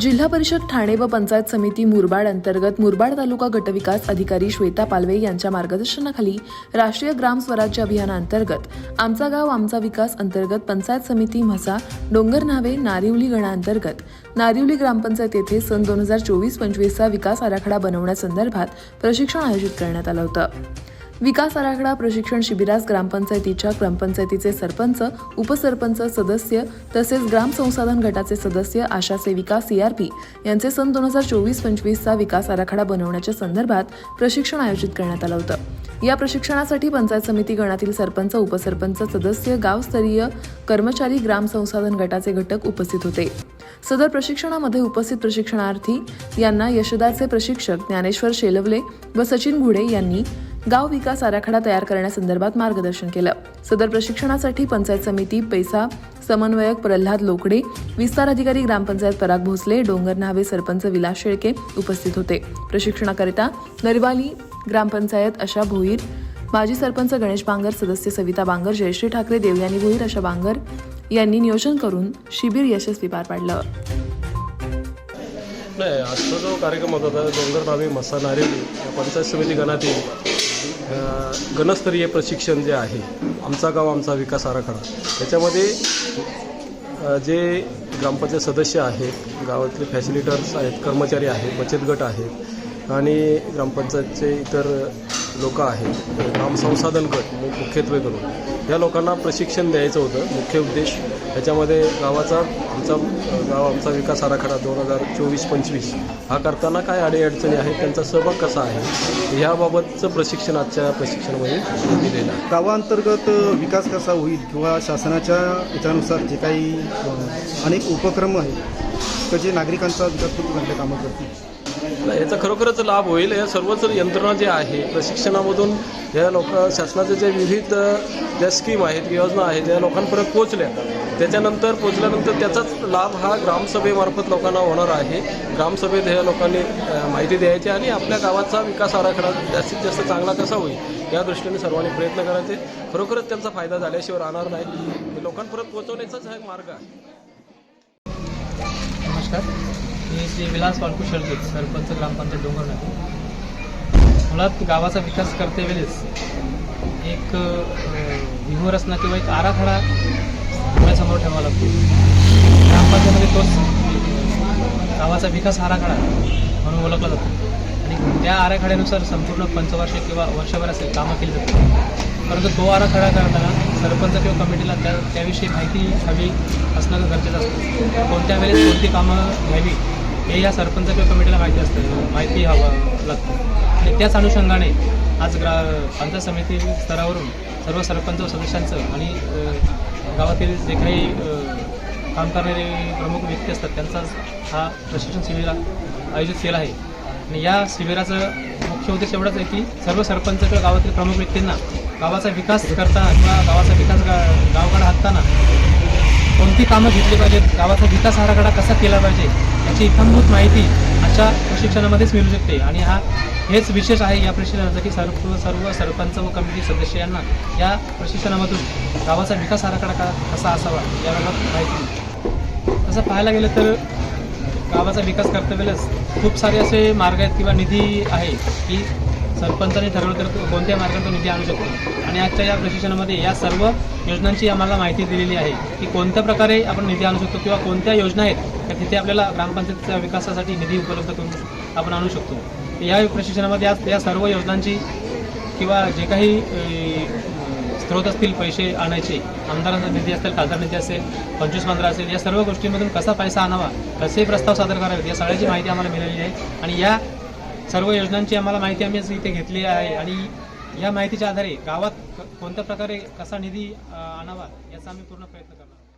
जिल्हा परिषद ठाणे व पंचायत समिती मुरबाड अंतर्गत मुरबाड तालुका गटविकास अधिकारी श्वेता पालवे यांच्या मार्गदर्शनाखाली राष्ट्रीय ग्राम स्वराज्य अभियानाअंतर्गत आमचा गाव आमचा विकास अंतर्गत पंचायत समिती म्हसा डोंगर नावे नारिवली गणाअंतर्गत नारिवली ग्रामपंचायत येथे सन दोन हजार चोवीस पंचवीसचा विकास आराखडा बनवण्यासंदर्भात प्रशिक्षण आयोजित करण्यात आलं होतं. विकास आराखडा प्रशिक्षण शिबिरास ग्रामपंचायतीच्या ग्रामपंचायतीचे सरपंच उपसरपंच सदस्य तसेच ग्राम संसाधन गटाचे सदस्य आशा सेविका सीआरपी यांचे सन दोन हजार चोवीस पंचवीसचा विकास आराखडा बनवण्याच्या संदर्भात प्रशिक्षण आयोजित करण्यात आलं होतं. या प्रशिक्षणासाठी पंचायत समिती गणातील सरपंच उपसरपंच सदस्य गावस्तरीय कर्मचारी ग्राम संसाधन गटाचे घटक उपस्थित होते. सदर प्रशिक्षणामध्ये उपस्थित प्रशिक्षणार्थी यांना यशदाचे प्रशिक्षक ज्ञानेश्वर शेलवले व सचिन घुडे यांनी गाव विकास आराखडा तयार करण्यासंदर्भात मार्गदर्शन केलं. सदर प्रशिक्षणासाठी पंचायत समिती पैसा समन्वयक प्रल्हाद लोकडे विस्तार अधिकारी ग्रामपंचायत पराग भोसले डोंगर न्हावे सरपंच विलास शेळके उपस्थित होते. प्रशिक्षणाकरिता नरवाली ग्रामपंचायत अशा भोईर माजी सरपंच गणेश बांगर सदस्य सविता बांगर जयश्री ठाकरे देवयानी भोईर अशा बांगर यांनी नियोजन करून शिबिर यशस्वी पार पाडलं. नाही आजचा जो कार्यक्रम होता तो डोंगर मसा नारेली या पंचायत समिती गणातील गणस्तरीय प्रशिक्षण जे आहे आमचा गाव आमचा विकास आराखडा त्याच्यामध्ये जे ग्रामपंचायत सदस्य आहेत गावातले फॅसिलिटर्स आहेत कर्मचारी आहेत बचत गट आहेत आणि ग्रामपंचायतचे इतर लोक आहेत ग्रामसंसाधन गट मुख्यत्वे करून या लोकांना प्रशिक्षण द्यायचं होतं. मुख्य उद्देश त्याच्यामध्ये गावाचा आमचा गाव आमचा विकास आराखडा दोन हजार चोवीस पंचवीस हा करताना काय अडीअडचणी आहेत त्यांचा सहभाग कसा आहे याबाबतचं प्रशिक्षण आजच्या प्रशिक्षणामध्ये दिलेलं आहे गावांतर्गत विकास कसा होईल किंवा शासनाच्या याच्यानुसार जे काही अनेक उपक्रम आहेत तर जे नागरिकांचा विकास खूप चांगले कामं करतील. याचा खरोखरच लाभ होईल. या सर्वच यंत्रणा जे आहे प्रशिक्षणामधून या लोक शासनाचे जे विविध ज्या स्कीम आहेत योजना आहेत या लोकांपर्यंत पोचल्या त्याच्यानंतर पोचल्यानंतर त्याचाच लाभ हा ग्रामसभेमार्फत लोकांना होणार आहे. ग्रामसभेत ह्या लोकांनी माहिती द्यायची आणि आपल्या गावाचा विकास आराखडा जास्तीत जास्त चांगला कसा होईल या दृष्टीने सर्वांनी प्रयत्न करायचे. खरोखरच त्यांचा फायदा झाल्याशिवाय राहणार नाही. हे लोकांपर्यंत पोहोचवण्याचाच हा एक मार्ग आहे. नमस्कार. मी श्री विलास वाळकू शेळके सरपंच ग्रामपंचायत डोंगरनाथ मुळात गावाचा विकास करते वेळेस एक अ, व्यूहरचना किंवा एक आराखडा डोळ्यासमोर ठेवावा लागतो. ग्रामपंचायतमध्ये तोच गावाचा विकास आराखडा म्हणून ओळखला जातो. आणि त्या आराखड्यानुसार संपूर्ण पंचवार्षिक किंवा वर्षभर असे कामं केली जातात. परंतु तो आराखडा करताना सरपंच किंवा कमिटीला त्या त्याविषयी माहिती हवी असणं गरजेचं असतं. कोणत्या वेळेस कोणती कामं घ्यावी हे या सरपंच किंवा कमिटीला माहिती असतं माहिती हवं लागतं. आणि त्याच अनुषंगाने आज ग्रा पंचायत समिती स्तरावरून सर्व सरपंच व सदस्यांचं आणि गावातील जे काही काम करणारे प्रमुख व्यक्ती असतात त्यांचा हा प्रशिक्षण शिबिर आयोजित केला आहे. आणि या शिबिराचं मुख्य उद्देश एवढाच आहे की सर्व सरपंच किंवा गावातील प्रमुख व्यक्तींना गावाचा विकास करताना किंवा गावाचा विकास गा गावकडे हाकताना कोणती कामं घेतली पाहिजेत? गावाचा विकास आराखडा कसा केला पाहिजे? याची इत्थंभूत माहिती आजच्या प्रशिक्षणामध्येच मिळू शकते. आणि हा हेच विशेष आहे या प्रशिक्षणाचं की सर्व सर्व सरपंच व कमिटी सदस्य यांना या प्रशिक्षणामधून गावाचा विकास आराखडा का कसा असावा याबाबत माहिती तसं पाहायला गेलं तर गावाचा विकास करता वेळेस खूप सारे असे मार्ग आहेत किंवा निधी आहे की सरपंचाने ठरवलं तर कोणत्या मार्गाने निधी आणू शकतो. आणि आजच्या या प्रशिक्षणामध्ये या सर्व योजनांची आम्हाला माहिती दिलेली आहे की कोणत्या प्रकारे आपण निधी आणू शकतो किंवा कोणत्या योजना आहेत तर तिथे आपल्याला ग्रामपंचायतीच्या विकासासाठी निधी उपलब्ध करून आपण आणू शकतो. या प्रशिक्षणामध्ये आज या सर्व योजनांची किंवा जे काही स्रोत असतील पैसे आणायचे आमदारांचा निधी असेल खासदार निधी असेल पंचवीस पंधरा असेल या सर्व गोष्टींमधून कसा पैसा आणावा कसे प्रस्ताव सादर करावेत या सगळ्याची माहिती आम्हाला मिळालेली आहे. आणि या सर्व योजनांची आम्हाला माहिती आम्ही इथे घेतली आहे. आणि या माहितीच्या आधारे गावात क- कोणत्या प्रकारे कसा निधी आणावा याचा आम्ही पूर्ण प्रयत्न करणार